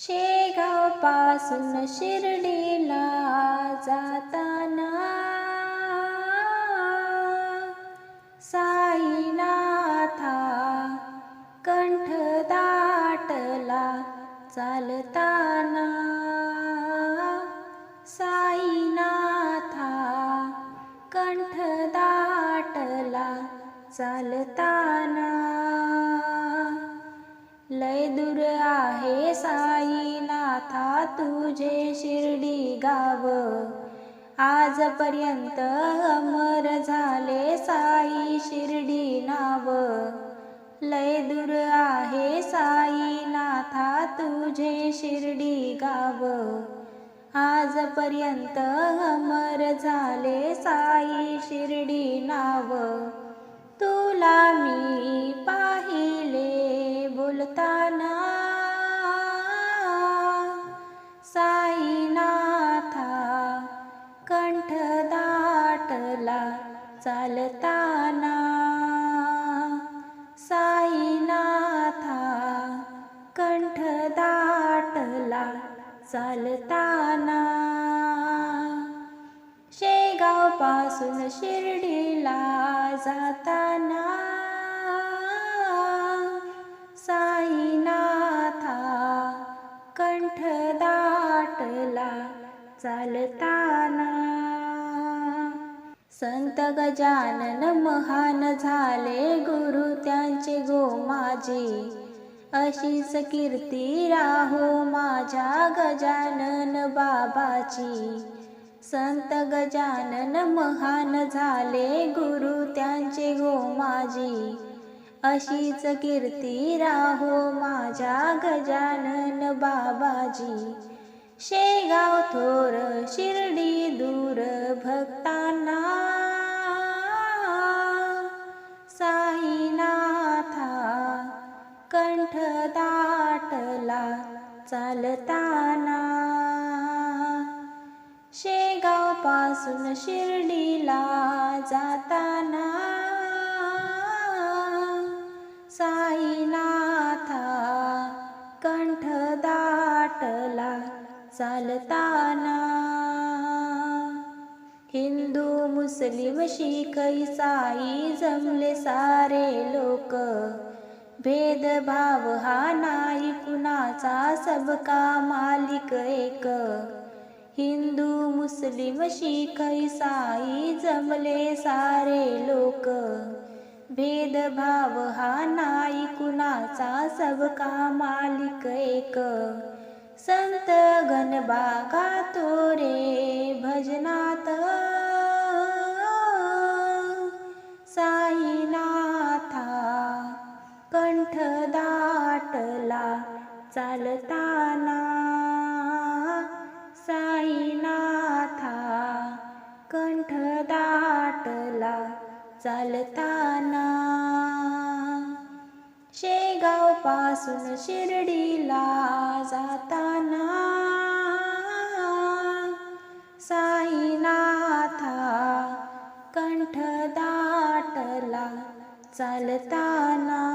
शेगावपासून शिर्डीला जाताना साईनाथा कंठ दाटला चालताना. साईनाथा कंठ दाटला चालता लय दूर आहे साईनाथा तुझे शिर्डी गाव. आजपर्यंत अमर झाले साई शिर्डी नाव. लय दूर आहे साईनाथा तुझे शिर्डी गाव. आजपर्यंत अमर झाले साई शिर्डी नाव. तुला मी चालताना साईनाथा कंठ दाटला चालताना. शेगावपासून शिर्डीला जाताना साईनाथा कंठ दाटला चालताना. संत गजानन महान झाले गुरु त्यांचे गो माझे. अशीच कीर्ती राहो माझ्या गजानन बाबाची. संत गजानन महान झाले गुरु त्यांचे गो माझी. अशीच कीर्ती राहो माझ्या गजानन बाबाजी. शेगाव थोर शिर्डी दूर भक्तान कंठ दाटला चालताना. शेगावपासून शिर्डीला जाताना साईनाथा कंठ दाटला चालताना. हिंदू मुस्लिम शीख इसाई जमले सारे लोक भेदभाव हा नाही कुणाचा सबका मालिक एक. हिंदू मुस्लिम शीख ईसाई जमले सारे लोक. भेदभाव हा नाही कुणाचा सबका मालिक एक. संत गणबा तो रे भजनात चालताना साईनाथा कंठ दाटला चालताना. शेगावपासून शिर्डीला जाताना साईनाथा कंठ दाटला चालताना.